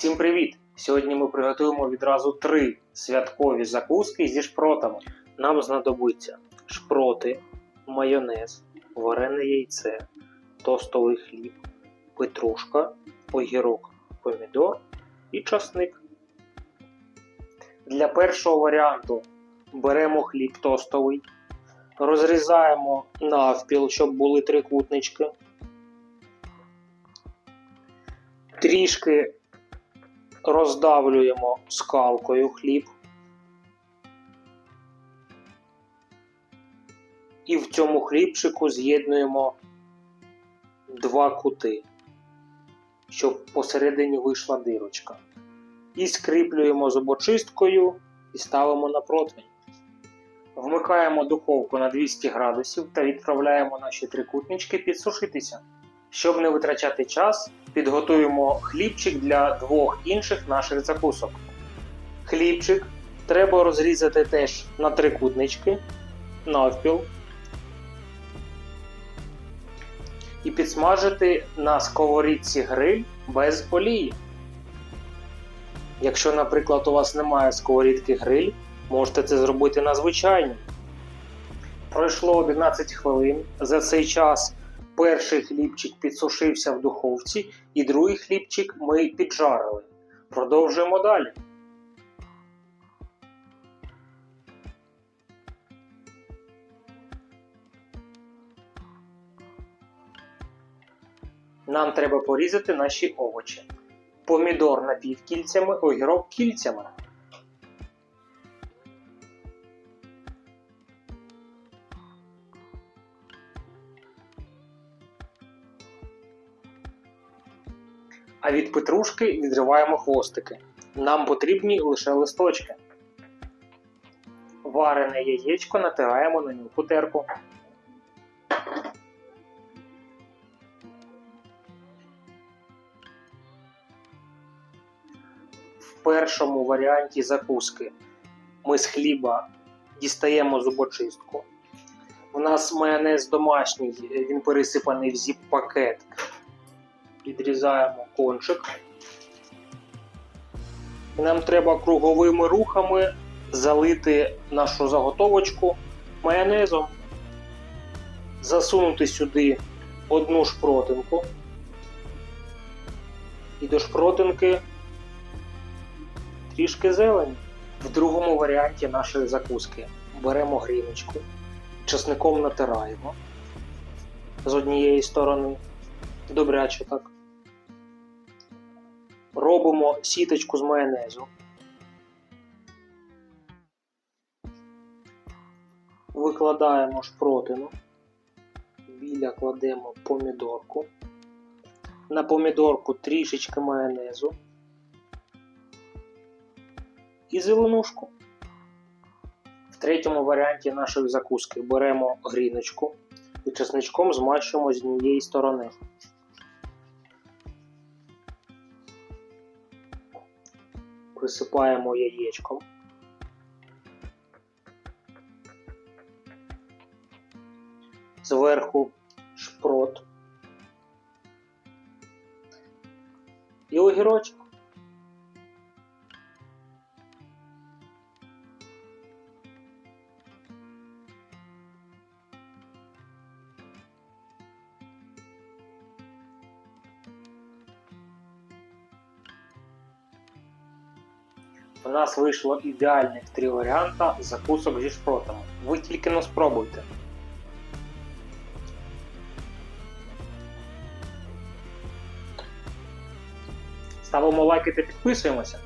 Всім привіт! Сьогодні ми приготуємо відразу три святкові закуски зі шпротами. Нам знадобиться шпроти, майонез, варене яйце, тостовий хліб, петрушка, огірок, помідор і часник. Для першого варіанту беремо хліб тостовий, розрізаємо навпіл, щоб були трикутнички. Трішки роздавлюємо скалкою хліб. І в цьому хлібчику з'єднуємо два кути, щоб посередині вийшла дирочка. І скріплюємо зубочисткою і ставимо на противень. Вмикаємо духовку на 200 градусів та відправляємо наші трикутнички підсушитися. Щоб не витрачати час, підготуємо хлібчик для двох інших наших закусок. Хлібчик треба розрізати теж на трикутнички, навпіл. І підсмажити на сковорідці гриль без олії. Якщо, наприклад, у вас немає сковорідки гриль, можете це зробити на звичайній. Пройшло 11 хвилин. За цей час перший хлібчик підсушився в духовці, і другий хлібчик ми піджарили. Продовжуємо далі. Нам треба порізати наші овочі. Помідор напівкільцями, огірок кільцями. А від петрушки відриваємо хвостики. Нам потрібні лише листочки. Варене яєчко натираємо на мілку терку. В першому варіанті закуски ми з хліба дістаємо зубочистку. У нас майонез домашній, він пересипаний в зіп-пакет підрізаємо кончик. І нам треба круговими рухами залити нашу заготовочку майонезом, засунути сюди одну шпротинку. І до шпротинки трішки зелені. В другому варіанті нашої закуски беремо гріночку, часником натираємо з однієї сторони добряче так. Робимо сіточку з майонезу. Викладаємо шпротину. Біля кладемо помідорку. На помідорку трішечки майонезу. І зеленушку. В третьому варіанті нашої закуски беремо гріночку і чесничком змащуємо з однієї сторони. Присипаємо яєчком. Зверху шпрот. І огірочок. У нас вийшло ідеальних три варіанта закусок зі шпротами. Ви тільки не спробуйте. Ставимо лайки та підписуємося.